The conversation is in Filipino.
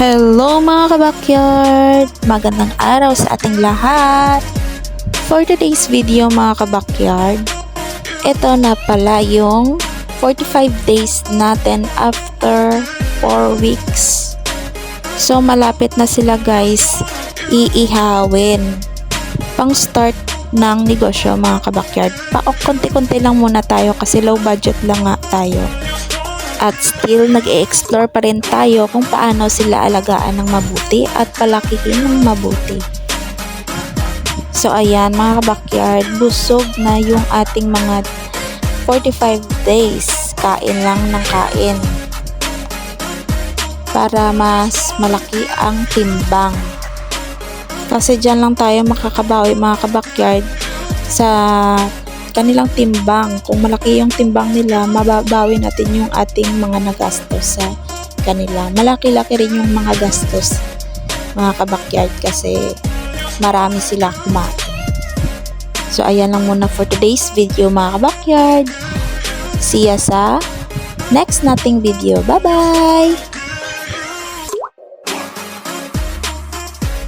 Hello mga kabakyard! Magandang araw sa ating lahat! For today's video mga kabakyard, ito na pala yung 45 days natin after 4 weeks. So malapit na sila guys iihawin. Pang start ng negosyo mga kabakyard. Pa konti-konti lang muna tayo kasi low budget lang nga tayo at still nag-e-explore pa rin tayo kung paano sila alagaan ng mabuti at palakihin ng mabuti. So ayan mga kabakyard, busog na yung ating mga 45 days. Kain lang ng kain. Para mas malaki ang timbang. Kasi dyan lang tayo makakabawi mga kabakyard sa kanilang timbang. Kung malaki yung timbang nila, mababawi natin yung ating mga nagastos sa kanila. Malaki-laki rin yung mga gastos mga kabakyard kasi marami sila kumain. So, ayan lang muna for today's video mga kabakyard. See ya sa next nating video. Bye-bye!